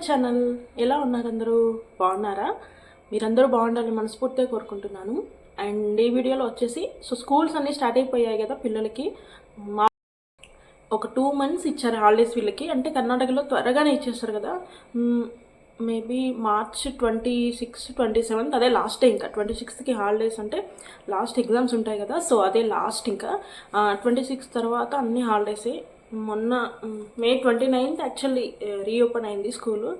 My channel. ఎలా ఉన్నారు అందరూ? బాగున్నారా? మీరందరూ బాగుండాలని మనస్ఫూర్తిగా కోరుకుంటున్నాను. అండ్ ఈ వీడియోలో వచ్చేసి సో స్కూల్స్ అన్నీ స్టార్ట్ అయిపోయాయి కదా పిల్లలకి. మా ఒక టూ మంత్స్ ఇచ్చారు హాలిడేస్ వీళ్ళకి. అంటే కర్ణాటకలో త్వరగానే ఇచ్చేస్తారు కదా. Maybe March twenty six twenty seventh అదే లాస్ట్ ఇంకా. ట్వంటీ సిక్స్త్కి హాలిడేస్ అంటే లాస్ట్ ఎగ్జామ్స్ ఉంటాయి కదా. సో అదే లాస్ట్ ఇంకా. ట్వంటీ సిక్స్ తర్వాత అన్ని హాలిడేసే మొన్న May twenty ninth actually reopen అయింది స్కూలు.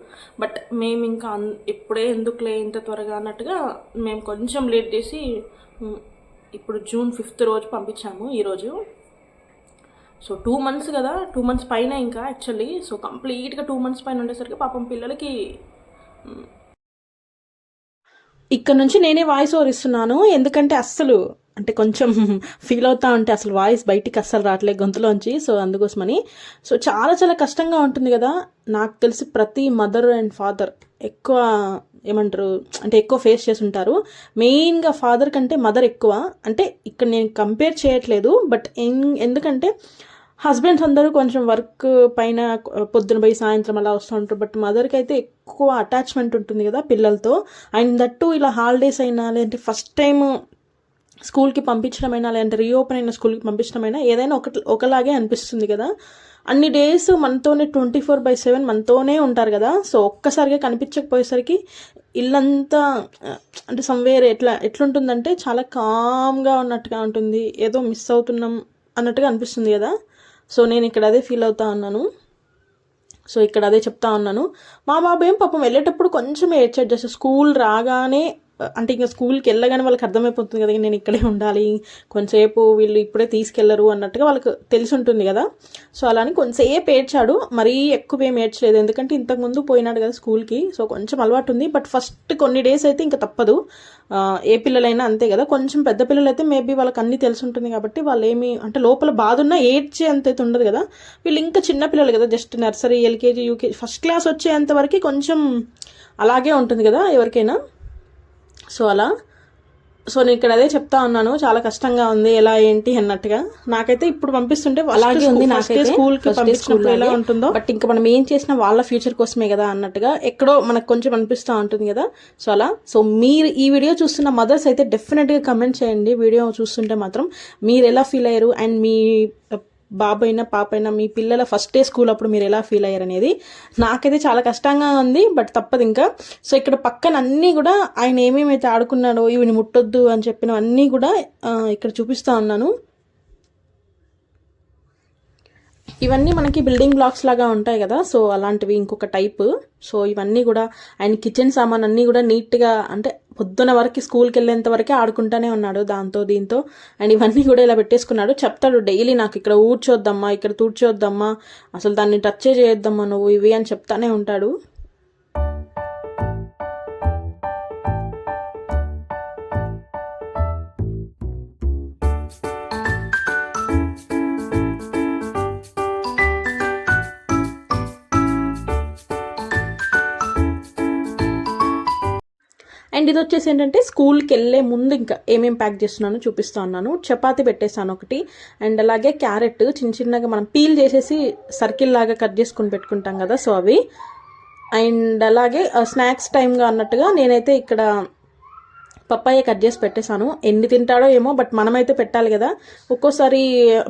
బట్ మేము ఇంకా అన్- ఇప్పుడే ఎందుకులే ఇంత త్వరగా అన్నట్టుగా మేము కొంచెం లేట్ చేసి ఇప్పుడు జూన్ ఫిఫ్త్ రోజు పంపించాము ఈరోజు సో టూ మంత్స్ కదా టూ మంత్స్ పైన ఇంకా యాక్చువల్లీ సో కంప్లీట్గా టూ మంత్స్ పైన ఉండేసరికి పాపం పిల్లలకి ఇక్కడ నుంచి నేనే వాయిస్ ఓవర్ ఇస్తున్నాను. ఎందుకంటే అస్సలు అంటే కొంచెం ఫీల్ అవుతా ఉంటే అసలు వాయిస్ బయటికి అస్సలు రావట్లేదు గొంతులోంచి. సో అందుకోసమని. సో చాలా చాలా కష్టంగా ఉంటుంది కదా. నాకు తెలిసి ప్రతి మదర్ అండ్ ఫాదర్ ఎక్కువ ఏమంటారు అంటే ఎక్కువ ఫేస్ చేసి ఉంటారు మెయిన్గా ఫాదర్ కంటే మదర్ ఎక్కువ. అంటే ఇక్కడ నేను కంపేర్ చేయట్లేదు బట్ ఎందుకంటే హస్బెండ్స్ అందరూ కొంచెం వర్క్ పైన పొద్దున పోయి సాయంత్రం అలా వస్తూ ఉంటారు. బట్ మదర్కి అయితే ఎక్కువ అటాచ్మెంట్ ఉంటుంది కదా పిల్లలతో. అండ్ దట్టు ఇలా హాలిడేస్ అయినా లేదంటే ఫస్ట్ టైం స్కూల్కి పంపించడమైనా లేదంటే రీఓపెన్ అయిన స్కూల్కి పంపించడమైనా ఏదైనా ఒక ఒకలాగే అనిపిస్తుంది కదా. అన్ని డేస్ మనతోనే ట్వంటీ ఫోర్ బై సెవెన్ మనతోనే ఉంటారు కదా. సో ఒక్కసారిగా కనిపించకపోయేసరికి ఇల్లంతా అంటే సమ్వేర్ ఎట్లా ఎట్లుంటుందంటే చాలా కామ్గా ఉన్నట్టుగా ఉంటుంది. ఏదో మిస్ అవుతున్నాం అన్నట్టుగా అనిపిస్తుంది కదా. సో నేను ఇక్కడ అదే ఫీల్ అవుతా ఉన్నాను. సో ఇక్కడ అదే చెప్తా ఉన్నాను. మా బాబు ఏం పాపం వెళ్ళేటప్పుడు కొంచెం ఏడ్చాడు జస్ట్ స్కూల్ రాగానే అంటే ఇంకా స్కూల్కి వెళ్ళగానే వాళ్ళకి అర్థమైపోతుంది కదా నేను ఇక్కడే ఉండాలి కొంచెంసేపు వీళ్ళు ఇప్పుడే తీసుకెళ్ళరు అన్నట్టుగా వాళ్ళకి తెలిసి ఉంటుంది కదా. సో అలా అని కొంచెంసేపు ఏడ్చాడు మరీ ఎక్కువ ఏం ఏడ్చలేదు. ఎందుకంటే ఇంతకుముందు పోయినాడు కదా స్కూల్కి సో కొంచెం అలవాటు ఉంది. బట్ ఫస్ట్ కొన్ని డేస్ అయితే ఇంకా తప్పదు. ఏ పిల్లలైనా అంతే కదా. కొంచెం పెద్ద పిల్లలు అయితే మేబీ వాళ్ళకి అన్నీ తెలిసి ఉంటుంది కాబట్టి వాళ్ళు ఏమి అంటే లోపల బాధ ఉన్నా ఏడ్చే అంత అయితే ఉండదు కదా. వీళ్ళు ఇంకా చిన్న పిల్లలు కదా just nursery LKG UKG first class వచ్చేంత వరకు కొంచెం అలాగే ఉంటుంది కదా ఎవరికైనా. సో అలా. సో నేను ఇక్కడ అదే చెప్తా ఉన్నాను చాలా కష్టంగా ఉంది ఎలా ఏంటి అన్నట్టుగా. నాకైతే ఇప్పుడు పంపిస్తుంటే అలాగే ఉంది నాకైతే. స్కూల్ ఎలా ఉంటుందో. బట్ ఇంకా మనం ఏం చేసినా వాళ్ళ ఫ్యూచర్ కోసమే కదా అన్నట్టుగా ఎక్కడో మనకు కొంచెం అనిపిస్తూ ఉంటుంది కదా. సో అలా. సో మీరు ఈ వీడియో చూస్తున్న మదర్స్ అయితే డెఫినెట్గా కమెంట్ చేయండి. వీడియో చూస్తుంటే మాత్రం మీరు ఎలా ఫీల్ అయ్యారు? అండ్ మీ బాబు అయినా పాప అయినా మీ పిల్లల ఫస్ట్ డే స్కూల్ అప్పుడు మీరు ఎలా ఫీల్ అయ్యారు అనేది నాకైతే చాలా కష్టంగా ఉంది బట్ తప్పదు ఇంకా. సో ఇక్కడ పక్కన అన్నీ కూడా ఆయన ఏమేమైతే ఆడుకున్నాడో ఇవిని ముట్టొద్దు అని చెప్పినవన్నీ కూడా ఇక్కడ చూపిస్తా ఉన్నాను. ఇవన్నీ మనకి బిల్డింగ్ బ్లాక్స్ లాగా ఉంటాయి కదా సో అలాంటివి ఇంకొక టైప్ సో ఇవన్నీ కూడా ఆయన కిచెన్ సామాన్ అన్నీ కూడా నీట్గా అంటే పొద్దున వరకు స్కూల్కి వెళ్ళేంత వరకే ఆడుకుంటూనే ఉన్నాడు దాంతో దీంతో. అండ్ ఇవన్నీ కూడా ఇలా పెట్టేసుకున్నాడు. చెప్తాడు డైలీ నాకు ఇక్కడ ఊడ్చొద్దమ్మా ఇక్కడ తూడ్చొద్దమ్మా అసలు దాన్ని టచ్చే చేయొద్దమ్మా నువ్వు ఇవి అని చెప్తానే ఉంటాడు. అండ్ ఇది వచ్చేసి ఏంటంటే స్కూల్కి వెళ్ళే ముందు ఇంకా ఏమేం ప్యాక్ చేస్తున్నానో చూపిస్తా ఉన్నాను. చపాతి పెట్టేసాను ఒకటి. అండ్ అలాగే క్యారెట్ చిన్న చిన్నగా మనం పీల్ చేసేసి సర్కిల్ లాగా కట్ చేసుకుని పెట్టుకుంటాం కదా సో అవి. అండ్ అలాగే స్నాక్స్ టైంగా అన్నట్టుగా నేనైతే ఇక్కడ పప్పాయ కట్ చేసి పెట్టేశాను. ఎన్ని తింటాడో ఏమో బట్ మనమైతే పెట్టాలి కదా. ఒక్కోసారి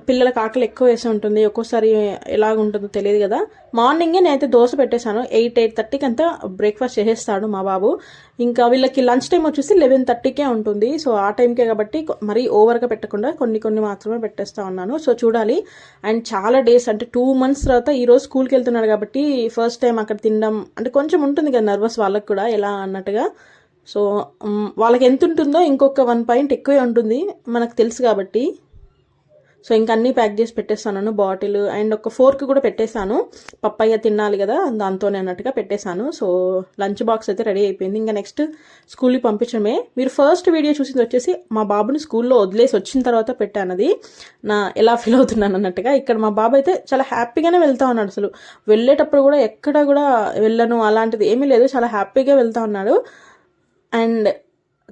పిల్లలకి ఆకలి ఎక్కువ వేసి ఉంటుంది. ఒక్కోసారి ఎలాగ ఉంటుందో తెలియదు కదా. మార్నింగే నేనైతే దోశ పెట్టేశాను. ఎయిట్ ఎయిట్ థర్టీకి అంతా బ్రేక్ఫాస్ట్ చేసేస్తాడు మా బాబు. ఇంకా వీళ్ళకి లంచ్ టైం వచ్చేసి లెవెన్ థర్టీకే ఉంటుంది. సో ఆ టైంకే కాబట్టి మరీ ఓవర్గా పెట్టకుండా కొన్ని కొన్ని మాత్రమే పెట్టేస్తా ఉన్నాను. సో చూడాలి. అండ్ చాలా డేస్ అంటే టూ మంత్స్ తర్వాత ఈరోజు స్కూల్కి వెళ్తున్నాడు కాబట్టి ఫస్ట్ టైం అక్కడ తినడం అంటే కొంచెం ఉంటుంది కదా నర్వస్ వాళ్ళకి కూడా ఎలా అన్నట్టుగా. సో వాళ్ళకి ఎంత ఉంటుందో ఇంకొక వన్ పాయింట్ ఎక్కువే ఉంటుంది మనకు తెలుసు కాబట్టి. సో ఇంక అన్నీ ప్యాక్ చేసి పెట్టేస్తాను బాటిల్ అండ్ ఒక ఫోర్క్ కూడా పెట్టేశాను. పప్పయ్య తినాలి కదా దాంతోనే అన్నట్టుగా పెట్టేశాను. సో లంచ్ బాక్స్ అయితే రెడీ అయిపోయింది. ఇంకా నెక్స్ట్ స్కూల్కి పంపించడమే. మీరు ఫస్ట్ వీడియో చూసింది వచ్చేసి మా బాబుని స్కూల్లో వదిలేసి వచ్చిన తర్వాత పెట్టాను అది. నా ఎలా ఫీల్ అవుతున్నాను అన్నట్టుగా. ఇక్కడ మా బాబు అయితే చాలా హ్యాపీగానే వెళ్తా ఉన్నాడు అసలు. వెళ్ళేటప్పుడు కూడా ఎక్కడ కూడా వెళ్ళను అలాంటిది ఏమీ లేదు. చాలా హ్యాపీగా వెళ్తా ఉన్నాడు. అండ్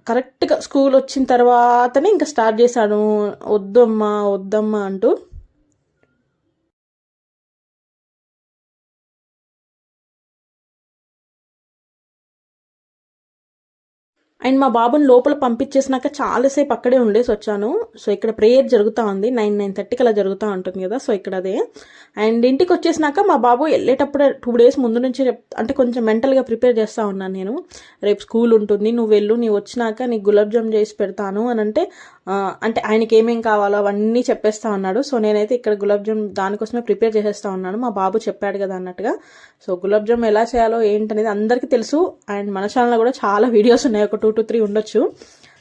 కరెక్ట్గా స్కూల్ వచ్చిన తర్వాతనే ఇంకా స్టార్ట్ చేశాను. వద్దమ్మా వద్దమ్మా అంటూ అండ్ మా బాబుని లోపల పంపించేసినాక చాలాసేపు అక్కడే ఉండేసి వచ్చాను. సో ఇక్కడ ప్రేయర్ జరుగుతూ ఉంది. నైన్ నైన్ థర్టీకి అలా జరుగుతూ ఉంటుంది కదా. సో ఇక్కడ అదే. అండ్ ఇంటికి వచ్చేసినాక మా బాబు వెళ్ళేటప్పుడు టూ డేస్ ముందు నుంచి అంటే కొంచెం మెంటల్గా ప్రిపేర్ చేస్తూ ఉన్నాను నేను. రేపు స్కూల్ ఉంటుంది. నువ్వు వెళ్ళు. నీవు వచ్చినాక నీకు గులాబ్ జామ్ చేసి పెడతాను అని అంటే అంటే ఆయనకి ఏమేం కావాలో అవన్నీ చెప్పేస్తా ఉన్నాడు. సో నేనైతే ఇక్కడ గులాబ్ జామ్ దానికోసమే ప్రిపేర్ చేసేస్తా ఉన్నాను. మా బాబు చెప్పాడు కదా అన్నట్టుగా. సో గులాబ్ జామ్ ఎలా చేయాలో ఏంటనేది అందరికీ తెలుసు. అండ్ మన ఛానల్లో కూడా చాలా వీడియోస్ ఉన్నాయి. ఒక టూ టు త్రీ ఉండొచ్చు.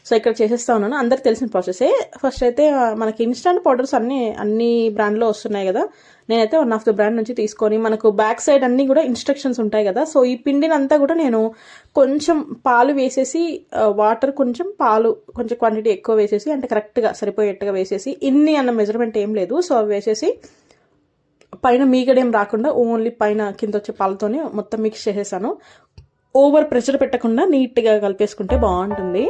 సో ఇక్కడ చేసేస్తా ఉన్నాను. అందరికి తెలిసిన ప్రాసెసే ఫస్ట్ అయితే మనకి ఇన్స్టంట్ పౌడర్స్ అన్ని అన్ని బ్రాండ్లో వస్తున్నాయి కదా. నేనైతే వన్ ఆఫ్ ద బ్రాండ్ నుంచి తీసుకొని మనకు బ్యాక్ సైడ్ అన్నీ కూడా ఇన్స్ట్రక్షన్స్ ఉంటాయి కదా. సో ఈ పిండిని అంతా కూడా నేను కొంచెం పాలు వేసేసి వాటర్ కొంచెం పాలు కొంచెం క్వాంటిటీ ఎక్కువ వేసేసి అంటే కరెక్ట్గా సరిపోయేట్టుగా వేసేసి ఇన్ని అన్న మెజర్మెంట్ ఏం లేదు. సో అవి వేసేసి పైన మీగడేం రాకుండా ఓన్లీ పైన కింద వచ్చే పాలతోనే మొత్తం మిక్స్ చేసేసాను. ఓవర్ ప్రెషర్ పెట్టకుండా నీట్గా కలిపేసుకుంటే బాగుంటుంది.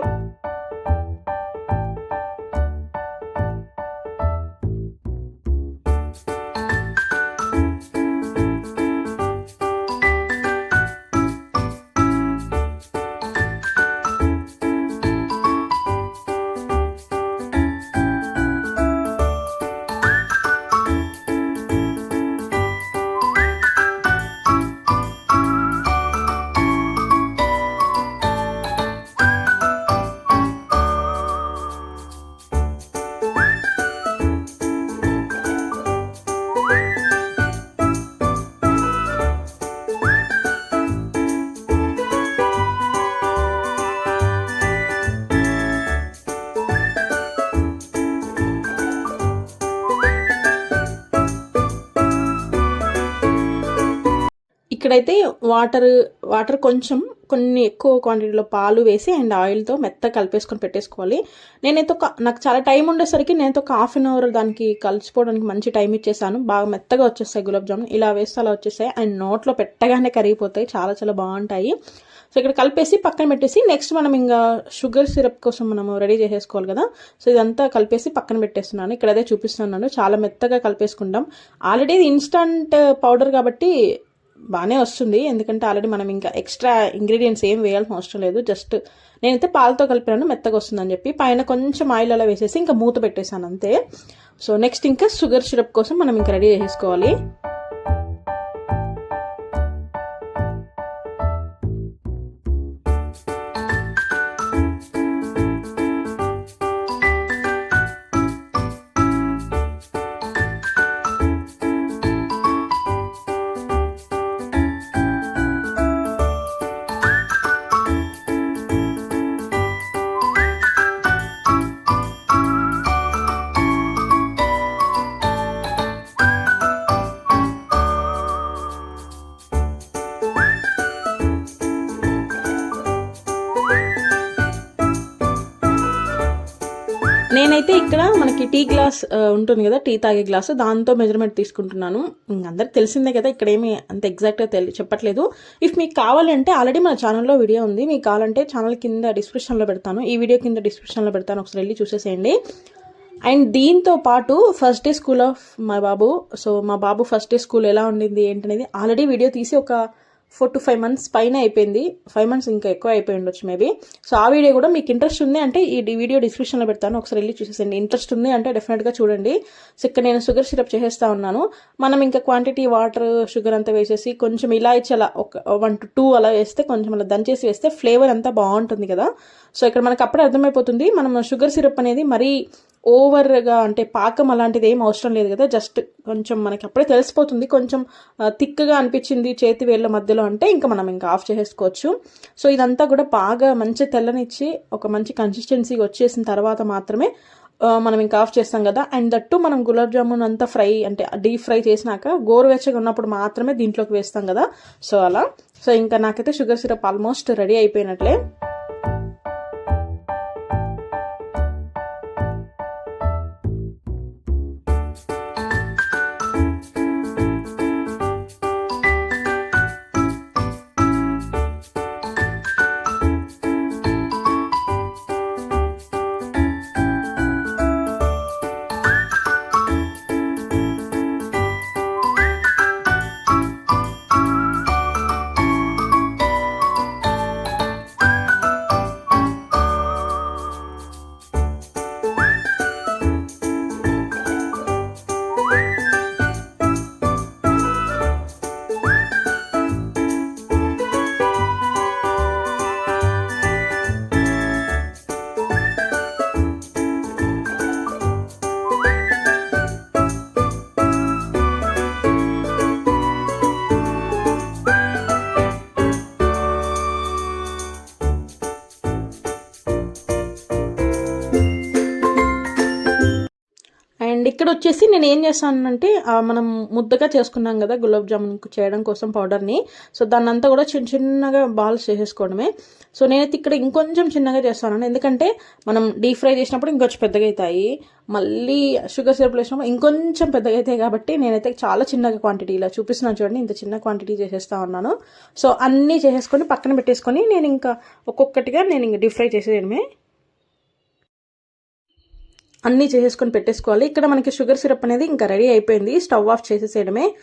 ఇక్కడైతే వాటర్ వాటర్ కొంచెం కొన్ని ఎక్కువ క్వాంటిటీలో పాలు వేసి అండ్ ఆయిల్తో మెత్త కలిపేసుకొని పెట్టేసుకోవాలి. నేనైతే ఒక నాకు చాలా టైం ఉండేసరికి నేనైతే ఒక హాఫ్ అన్ అవర్ దానికి కలిసిపోవడానికి మంచి టైం ఇచ్చేసాను. బాగా మెత్తగా వచ్చేస్తాయి గులాబ్ జామున్. ఇలా వేస్తే అలా వచ్చేస్తాయి. అండ్ నోట్లో పెట్టగానే కరిగిపోతాయి. చాలా చాలా బాగుంటాయి. సో ఇక్కడ కలిపేసి పక్కన పెట్టేసి నెక్స్ట్ మనం ఇంకా షుగర్ సిరప్ కోసం మనము రెడీ చేసేసుకోవాలి కదా. సో ఇదంతా కలిపేసి పక్కన పెట్టేస్తున్నాను. ఇక్కడ అదే చూపిస్తున్నాను. చాలా మెత్తగా కలిపేసుకుంటాం ఆల్రెడీ ఇది ఇన్స్టంట్ పౌడర్ కాబట్టి బాగానే వస్తుంది. ఎందుకంటే ఆల్రెడీ మనం ఇంకా ఎక్స్ట్రా ఇంగ్రీడియంట్స్ ఏం వేయాల్సిన అవసరం లేదు. జస్ట్ నేనైతే పాలతో కలిపినాను మెత్తగా వస్తుందని చెప్పి పైన కొంచెం ఆయిల్ అలా వేసేసి ఇంకా మూత పెట్టేశాను అంతే. సో నెక్స్ట్ ఇంకా షుగర్ సిరప్ కోసం మనం ఇంకా రెడీ చేసుకోవాలి టీ గ్లాస్ ఉంటుంది కదా టీ తాగే గ్లాస్ దాంతో మెజర్మెంట్ తీసుకుంటున్నాను. అందరికి తెలిసిందే కదా ఇక్కడ ఏమి అంత ఎగ్జాక్ట్గా తెలి చెప్పట్లేదు. ఇఫ్ మీకు కావాలంటే ఆల్రెడీ మన ఛానల్లో వీడియో ఉంది. మీకు కావాలంటే ఛానల్ కింద డిస్క్రిప్షన్లో పెడతాను. ఈ వీడియో కింద డిస్క్రిప్షన్లో పెడతాను. ఒకసారి వెళ్ళి చూసేసేయండి. అండ్ దీంతో పాటు ఫస్ట్ డే స్కూల్ ఆఫ్ మా బాబు సో మా బాబు ఫస్ట్ డే స్కూల్ ఎలా ఉండింది ఏంటనేది ఆల్రెడీ వీడియో తీసి ఒక ఫోర్ టు ఫైవ్ మంత్స్ పైన అయిపోయింది. ఫైవ్ మంత్స్ ఇంకా ఎక్కువ అయిపోయి ఉండొచ్చు మేబీ సో ఆ వీడియో కూడా మీకు ఇంట్రెస్ట్ ఉంది అంటే ఈ వీడియో డిస్క్రిప్షన్లో పెడతాను. ఒకసారి వెళ్ళి చూసేసండి ఇంట్రెస్ట్ ఉంది అంటే డెఫినెట్గా చూడండి. సో ఇక్కడ నేను షుగర్ సిరప్ చేసేస్తా ఉన్నాను. మనం ఇంకా క్వాంటిటీ వాటర్ షుగర్ అంతా వేసేసి కొంచెం ఇలా ఇచ్చి అలా ఒక వన్ టు టూ అలా వేస్తే కొంచెం అలా దంచేసి వేస్తే ఫ్లేవర్ అంతా బాగుంటుంది కదా. సో ఇక్కడ మనకు అప్పుడే అర్థమైపోతుంది. మనం షుగర్ సిరప్ అనేది మరీ ఓవర్గా అంటే పాకం అలాంటిది ఏం అవసరం లేదు కదా జస్ట్ కొంచెం మనకి అప్పుడే తెలిసిపోతుంది. కొంచెం థిక్గా అనిపించింది చేతి వేళ్ళ మధ్యలో అంటే ఇంకా మనం ఇంకా ఆఫ్ చేసేసుకోవచ్చు. సో ఇదంతా కూడా బాగా మంచి తెల్లనిచ్చి ఒక మంచి కన్సిస్టెన్సీ వచ్చేసిన తర్వాత మాత్రమే మనం ఇంకా ఆఫ్ చేస్తాం కదా. అండ్ దట్టు మనం గులాబ్ జామున్ అంతా ఫ్రై అంటే డీప్ ఫ్రై చేసినాక గోరువెచ్చగా ఉన్నప్పుడు మాత్రమే దీంట్లోకి వేస్తాం కదా. సో అలా. సో ఇంకా నాకైతే షుగర్ సిరప్ ఆల్మోస్ట్ రెడీ అయిపోయినట్లే. ఇక్కడ వచ్చేసి నేను ఏం చేస్తానంటే మనం ముద్దగా చేసుకున్నాం కదా గులాబ్ జామున్ చేయడం కోసం పౌడర్ని. సో దాన్ని అంతా కూడా చిన్న చిన్నగా బాల్స్ చేసేసుకోవడమే. సో నేనైతే ఇక్కడ ఇంకొంచెం చిన్నగా చేస్తాను. ఎందుకంటే మనం డీప్ ఫ్రై చేసినప్పుడు ఇంకొంచెం పెద్దగా అవుతాయి. మళ్ళీ షుగర్ సిరప్ వేసినప్పుడు ఇంకొంచెం పెద్దగా అవుతాయి కాబట్టి నేనైతే చాలా చిన్నగా క్వాంటిటీ ఇలా చూపిస్తున్నాను చూడండి ఇంత చిన్న క్వాంటిటీ చేసేస్తా ఉన్నాను. సో అన్నీ చేసేసుకొని పక్కన పెట్టేసుకొని నేను ఇంకా ఒక్కొక్కటిగా నేను ఇంకా డీప్ ఫ్రై చేసేయడమే. అన్నీ చేసేసుకొని పెట్టేసుకోవాలి. ఇక్కడ మనకి షుగర్ సిరప్ అనేది ఇంకా రెడీ అయిపోయింది. స్టవ్ ఆఫ్ చేసేసేయడమే.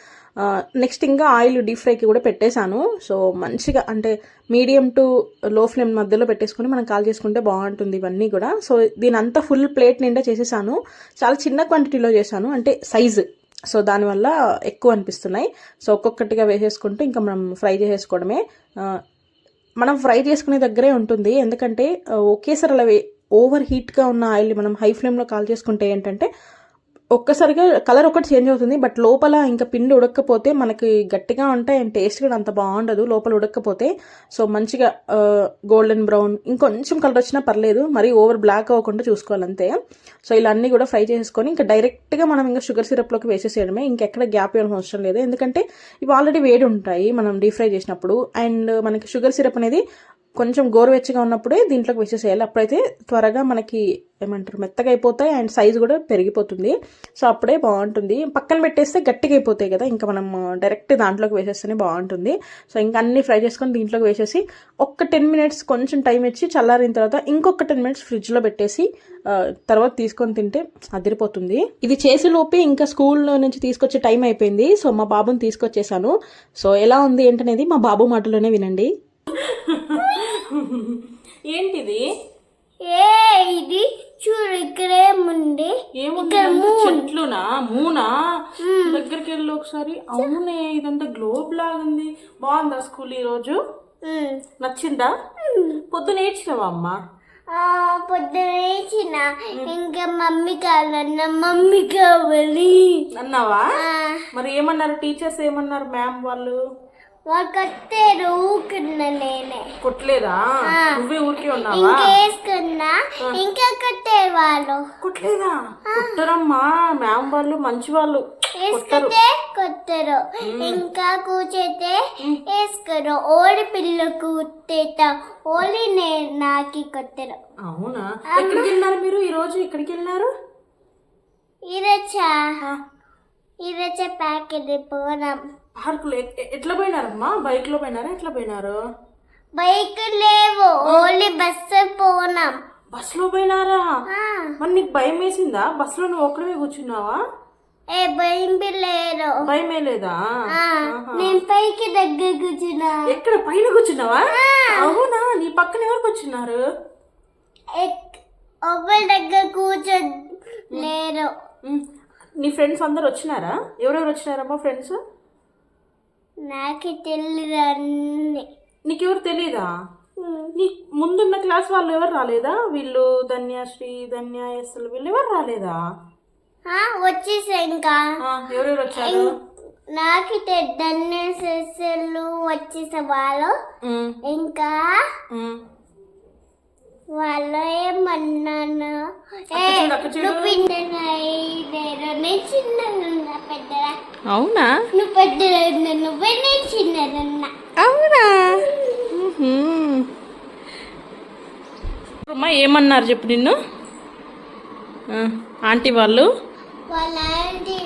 నెక్స్ట్ ఇంకా ఆయిల్ డీప్ ఫ్రైకి కూడా పెట్టేశాను. సో మంచిగా అంటే మీడియం టు లో ఫ్లేమ్ మధ్యలో పెట్టేసుకొని మనం కాల్ చేసుకుంటే బాగుంటుంది ఇవన్నీ కూడా. సో దీని అంతా ఫుల్ ప్లేట్ నిండా చేసేసాను. చాలా చిన్న క్వాంటిటీలో చేశాను. అంటే సైజు. సో దానివల్ల ఎక్కువ అనిపిస్తున్నాయి. సో ఒక్కొక్కటిగా వేసేసుకుంటూ ఇంకా మనం ఫ్రై చేసేసుకోవడమే. మనం ఫ్రై చేసుకునే దగ్గరే ఉంటుంది. ఎందుకంటే ఒకేసారి అలా వే- ఓవర్ హీట్గా ఉన్న ఆయిల్ మనం హై ఫ్లేమ్లో కాల్ చేసుకుంటే ఏంటంటే ఒక్కసారిగా కలర్ ఒకటి చేంజ్ అవుతుంది బట్ లోపల ఇంకా పిండి ఉడకపోతే మనకి గట్టిగా ఉంటాయి అండ్ టేస్ట్ కూడా అంత బాగుండదు. లోపల ఉడకపోతే సో మంచిగా గోల్డెన్ బ్రౌన్ ఇంకొంచెం కలర్ వచ్చినా పర్లేదు మరి ఓవర్ బ్లాక్ అవ్వకుండా చూసుకోవాలి అంతే సో ఇలా అన్నీ కూడా ఫ్రై చేసుకొని ఇంకా డైరెక్ట్గా మనం ఇంకా షుగర్ సిరప్లోకి వేసేసేయడమే. ఇంకెక్కడ గ్యాప్ ఇవ్వడం అవసరం లేదు. ఎందుకంటే ఇవి ఆల్రెడీ వేడి ఉంటాయి మనం డీప్ ఫ్రై చేసినప్పుడు. అండ్ మనకి షుగర్ సిరప్ అనేది కొంచెం గోరువెచ్చగా ఉన్నప్పుడే దీంట్లోకి వేసేసేయాలి. అప్పుడైతే త్వరగా మనకి ఏమంటారు మెత్తగా అయిపోతాయి అండ్ సైజు కూడా పెరిగిపోతుంది. సో అప్పుడే బాగుంటుంది. పక్కన పెట్టేస్తే గట్టిగా అయిపోతాయి కదా ఇంకా మనం డైరెక్ట్ దాంట్లోకి వేసేస్తేనే బాగుంటుంది. సో ఇంకా అన్ని ఫ్రై చేసుకొని దీంట్లోకి వేసేసి ఒక్క టెన్ మినిట్స్ కొంచెం టైం ఇచ్చి చల్లారిన తర్వాత ఇంకొక టెన్ మినిట్స్ ఫ్రిడ్జ్లో పెట్టేసి తర్వాత తీసుకొని తింటే అదిరిపోతుంది. ఇది చేసే లోపే ఇంకా స్కూల్ నుంచి తీసుకొచ్చే టైం అయిపోయింది. సో మా బాబుని తీసుకొచ్చేసాను. సో ఎలా ఉంది ఏంటనేది మా బాబు మాటలోనే వినండి. ఏంటిది? ఏ ఇది చూడు ఇక్కడే ముందు ఏముంది? ఇదంతా చెట్లునా? మూనా దగ్గరికి వెళ్ళి ఒకసారి. అవునే ఇదంతా గ్లోబ్ లాగా ఉంది బాగుందా స్కూల్ ఈ రోజు? నచ్చిందా? పొద్దున ఏడ్చినావా అమ్మా? పొద్దున ఇంకా మమ్మీ కావాలన్న మమ్మీ కావాలి. అన్నావా? మరి ఏమన్నారు? టీచర్స్ ఏమన్నారు మ్యామ్ వాళ్ళు? వాళ్ళు కట్టారు ఊకున్నా నేనే. కొట్టలేదా నువ్వే ఊరికే ఉన్నావా? ఇంకేసుకున్నా ఇంకా కట్టారు వాళ్ళు. కొట్టలేదా కొట్టరమ్మా. మ్యామ్ వాళ్ళు మంచి వాళ్ళు. వేసుకుంటే కొట్టరు. ఇంకా కూర్చోతే వేసుకోరు. ఓడి పిల్ల కూర్చేట ఓడి నే నాకి కొట్టరు. అవునా? ఎక్కడికి వెళ్ళినారు మీరు ఈ రోజు ఎక్కడికి వెళ్ళినారు ఇరచా ఆ, ఇరచ ప్యాకెట్ పోనాం పార్కులో ఎట్లా పోయినారమ్మా? బైక్లో పోయినారా? ఎట్లా పోయినారు? బైక్ లేవు ఓన్లీ బస్సు పోనాం. బస్లో పోయినారా? మరి నీకు భయం వేసిందా? బస్లో నువ్వు ఒక్కడమే కూర్చున్నావా? ఏ భయం లేరు భయమే లేదా? నేను పైకి దగ్గర కూర్చున్నా. ఎక్కడ? పైన కూర్చున్నావా? అవునా? నీ పక్కన ఎవరు కూర్చున్నారు? ఒకరి దగ్గర కూర్చో లేరు. నీ ఫ్రెండ్స్ అందరు వచ్చినారా? ఎవరెవరు వచ్చినారమ్మా ఫ్రెండ్స్ నాకు తెలియదు అన్ని. నీకెవరు తెలీదా? నీ ముందున్న క్లాస్ వాళ్ళు ఎవరు రాలేదా? వీళ్ళు ధన్యశ్రీ ధన్య ఎస్ఎల్ వీళ్ళు ఎవరు రాలేదా? వచ్చేసా ఇంకా. ఎవరెవరు వచ్చారు? నాకు తెడ్డన్ని సెస్సులు వచ్చేసే వాళ్ళు. ఇంకా చిన్నదున్నా పెద్దరా? అవునా? నువ్వు పెద్దదన్నా నువ్వే నేను చిన్నదన్నా అవునా? అమ్మా ఏమన్నారు చెప్పు నిన్ను? ఆంటీ వాళ్ళు? వాళ్ళ ఆంటీ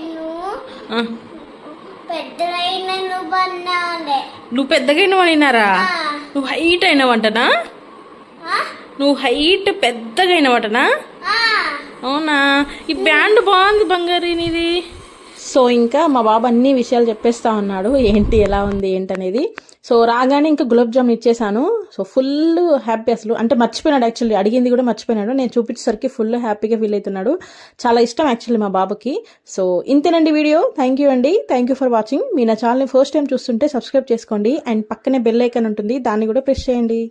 నువ్వు పెద్దగా అయినవాడినారా ఆ, నువ్వు హైట్ అయినవంటనా? నువ్వు హైట్ పెద్దగా అయినవటనా? అవునా? ఈ బ్యాండ్ బాగుంది బంగారు నీది. సో ఇంకా మా బాబు అన్ని విషయాలు చెప్పేస్తా ఉన్నాడు. ఏంటి ఎలా ఉంది ఏంటనేది. సో రాగానే ఇంకా గులాబ్ జామ్ ఇచ్చేసాను. సో ఫుల్ హ్యాపీ అసలు. అంటే మర్చిపోయినాడు యాక్చువల్లీ అడిగింది కూడా మర్చిపోయినాడు. నేను చూపించేసరికి ఫుల్ హ్యాపీగా ఫీల్ అవుతున్నాడు. చాలా ఇష్టం యాక్చువల్లీ మా బాబుకి. సో ఇంతేనండి వీడియో. థ్యాంక్ యూ అండి. థ్యాంక్ యూ ఫర్ వాచింగ్ మీ నా ఛానల్ని ఫస్ట్ టైం చూస్తుంటే సబ్స్క్రైబ్ చేసుకోండి. అండ్ పక్కనే బెల్ ఐకన్ ఉంటుంది. దాన్ని కూడా ప్రెస్ చేయండి.